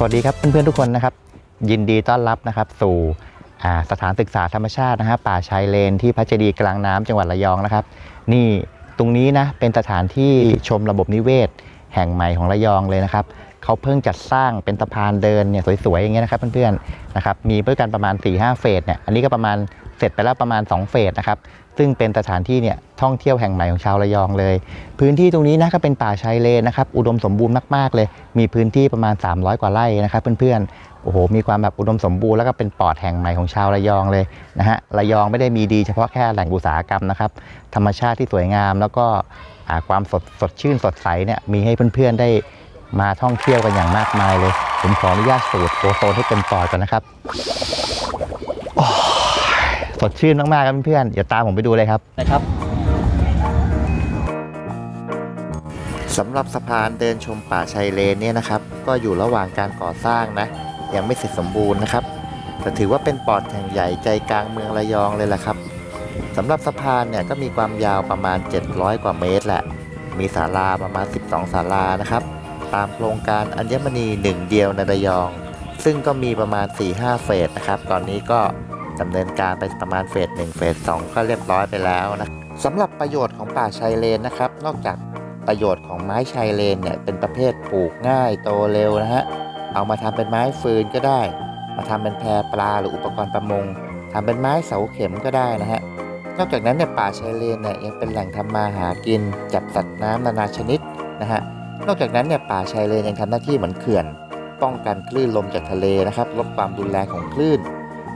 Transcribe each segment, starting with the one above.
สวัสดีครับเพื่อนๆทุกคนนะครับ ยินดีต้อนรับนะครับ สู่สถานศึกษาธรรมชาตินะฮะป่าชายเลนที่พัชรีกลางน้ำจังหวัดระยองนะครับ นี่ตรงนี้นะเป็นสถานที่ชมระบบนิเวศ แห่งใหม่ของระยองเลยนะครับเขาเพิ่งจัดสร้างเป็นสะพานเดินเนี่ยสวยๆอย่างเงี้ยนะครับเพื่อนๆนะครับมีเพื่อกันประมาณ4-5เฟสเนี่ยอันนี้ก็ประมาณเสร็จไปแล้วประมาณ 2 เฟสนะครับ ซึ่งเป็นสถานที่เนี่ยท่องเที่ยวแห่งใหม่ของชาวระยองเลย พื้นที่ตรงนี้นะก็เป็นป่าชายเลนนะครับอุดมสมบูรณ์มากๆเลย มีพื้นที่ประมาณ 300 กว่าไร่นะครับเพื่อนๆโอ้โหมีความแบบอุดมสมบูรณ์แล้วก็เป็นปอดแห่งใหม่ของชาวระยองเลยนะฮะระยองไม่ได้มีดีเฉพาะแค่แหล่งอุตสาหกรรมนะครับธรรมชาติที่สวยงาม แล้วก็ความสดสดชื่นสดใสเนี่ยมีให้เพื่อนๆได้มาท่องเที่ยวกันอย่างมากมายเลย ผมขออนุญาตสูดโอโซนให้เต็มปอดก่อนนะครับ สดชื่นมากๆครับเพื่อนๆเดี๋ยวตามผมไปดูเลยครับนะครับสำหรับสะพานเดินชมป่าชายเลนเนี่ยนะครับ ก็อยู่ระหว่างการก่อสร้างนะ ยังไม่เสร็จสมบูรณ์นะครับแต่ถือว่าเป็นปอดแห่งใหญ่ใจกลางเมืองระยองเลยแหละครับสำหรับสะพานเนี่ยก็มีความยาวประมาณ 700 กว่าเมตรแหละ มีศาลาประมาณ 12 ศาลานะครับ ตามโครงการอัญมณีหนึ่งเดียวในระยอง ซึ่งก็มีประมาณ 4-5 เฟสนะครับ ตอนนี้ก็ ดำเนินการไปประมาณเฟส1เฟส2ก็เรียบร้อยไปแล้วนะสำหรับประโยชน์ของป่าชายเลนนะครับ นอกจากประโยชน์ของไม้ชายเลนเนี่ยเป็นประเภทปลูกง่ายโตเร็วนะฮะเอามาทำเป็นไม้ฟืนก็ได้ มาทำเป็นแพปลาหรืออุปกรณ์ประมงทำเป็นไม้เสาเข็มก็ได้นะฮะนอกจากนั้นเนี่ยป่าชายเลนเนี่ยยังเป็นแหล่งทำมาหากินจับสัตว์น้ำนานาชนิดนะฮะนอกจากนั้นเนี่ยป่าชายเลนยังทำหน้าที่เหมือนเขื่อน ป้องกันคลื่นลมจากทะเลนะครับลดความรุนแรงของคลื่น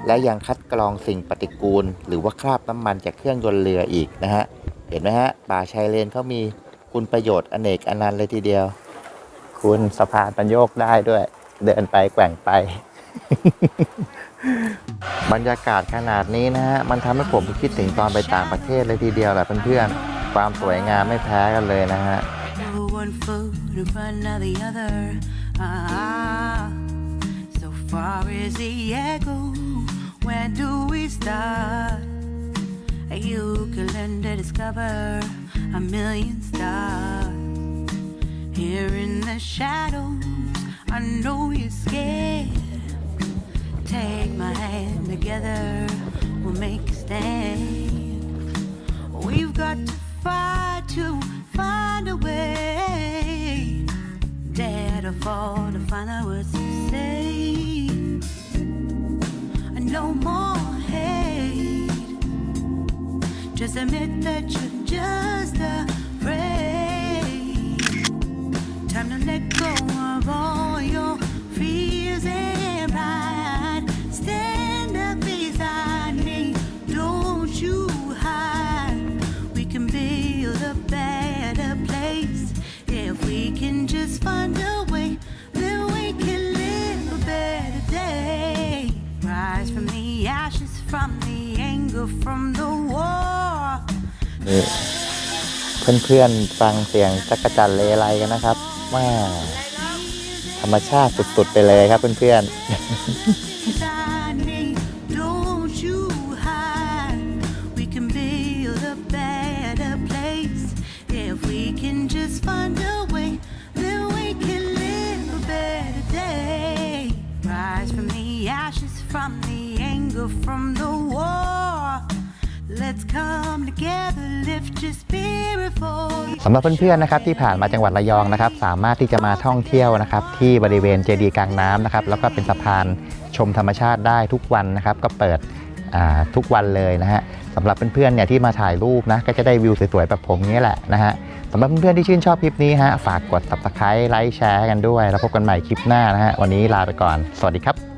และยังคัดกรองสิ่งปฏิกูล หรือว่าคราบน้ำมันจากเครื่องยนต์เรืออีกนะฮะ เห็นไหมฮะ ป่าชายเลนเขามีคุณประโยชน์อเนกอนันต์เลยทีเดียว คุณสะพานปัญโยกได้ด้วย เดินไปแกว่งไป บรรยากาศขนาดนี้นะฮะ มันทำให้ผมคิดถึงตอนไปต่างประเทศเลยทีเดียวแหละเพื่อนๆ ความสวยงามไม่แพ้กันเลยนะฮะ far. Ah, so far is the echo. Where do we start? You can learn to discover a million stars. Here in the shadows, I know you're scared. Take my hand together, we'll make a stand. We've got to fight to find a way. Dare to fall to find out what admit that you're just afraid. นี่เพื่อนๆฟังเสียงจักรจันเลไลกันนะครับว่าธรรมชาติสุดๆไปเลยครับเพื่อนๆ สำหรับเพื่อนๆนะครับที่ผ่านมาจังหวัดระยองนะครับ สามารถที่จะมาท่องเที่ยวนะครับ ที่บริเวณเจดีย์กลางน้ำนะครับแล้วก็เป็นสะพานชมธรรมชาติได้ทุกวันนะครับ ก็เปิดทุกวันเลยนะฮะสำหรับเพื่อนๆเนี่ยที่มาถ่ายรูปนะก็จะได้วิวสวยๆแบบผมนี้แหละนะฮะสำหรับเพื่อนๆที่ชื่นชอบคลิปนี้ฮะฝากกด subscribe ไลค์แชร์กันด้วย แล้วพบกันใหม่คลิปหน้านะฮะวันนี้ลาไปก่อน สวัสดีครับ